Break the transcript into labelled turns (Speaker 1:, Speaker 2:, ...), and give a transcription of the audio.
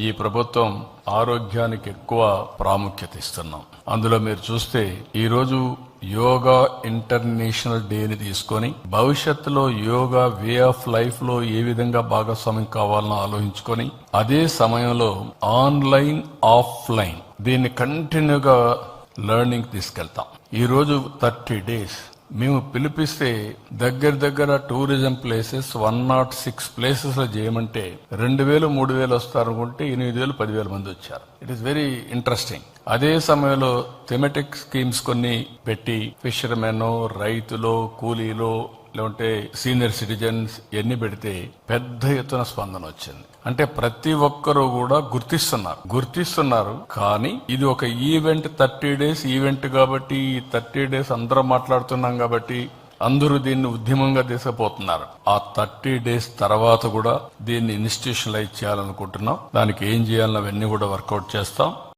Speaker 1: ఈ ప్రభుత్వం ఆరోగ్యానికి ఎక్కువ ప్రాముఖ్యత ఇస్తున్నాం. అందులో మీరు చూస్తే ఈరోజు యోగా ఇంటర్నేషనల్ డేని తీసుకొని భవిష్యత్తులో యోగా వే ఆఫ్ లైఫ్లో ఏ విధంగా భాగస్వామ్యం కావాలని ఆలోచించుకొని అదే సమయంలో ఆన్లైన్ ఆఫ్లైన్ దీన్ని కంటిన్యూగా లెర్నింగ్ తీసుకెళ్తాం. ఈరోజు థర్టీ డేస్ మేము పిలిపిస్తే దగ్గర దగ్గర tourism places one naught six ప్లేసెస్లో చేయమంటే రెండు వేలు మూడు వేలు వస్తారు అనుకుంటే ఎనిమిది వేలు పదివేల మంది వచ్చారు. ఇట్ ఈస్ వెరీ ఇంట్రెస్టింగ్ అదే సమయంలో థెమెటిక్ స్కీమ్స్ కొన్ని పెట్టి ఫిషర్మెన్ రైతులు కూలీలు లేకుంటే సీనియర్ సిటిజన్స్ ఎన్ని పెడితే పెద్ద ఎత్తున స్పందన వచ్చింది. అంటే ప్రతి ఒక్కరూ కూడా గుర్తిస్తున్నారు. గుర్తిస్తున్నారు కానీ ఇది ఒక ఈవెంట్ థర్టీ డేస్ ఈవెంట్ కాబట్టి ఈ థర్టీ డేస్ అందరం మాట్లాడుతున్నాం కాబట్టి అందరూ దీన్ని ఉద్యమంగా తీసుకుపోతున్నారు ఆ థర్టీ డేస్ తర్వాత కూడా దీన్ని ఇన్స్టిట్యూషనలైజ్ చేయాలనుకుంటున్నాం. దానికి ఏం చేయాలన్నవన్నీ కూడా వర్కౌట్ చేస్తాం.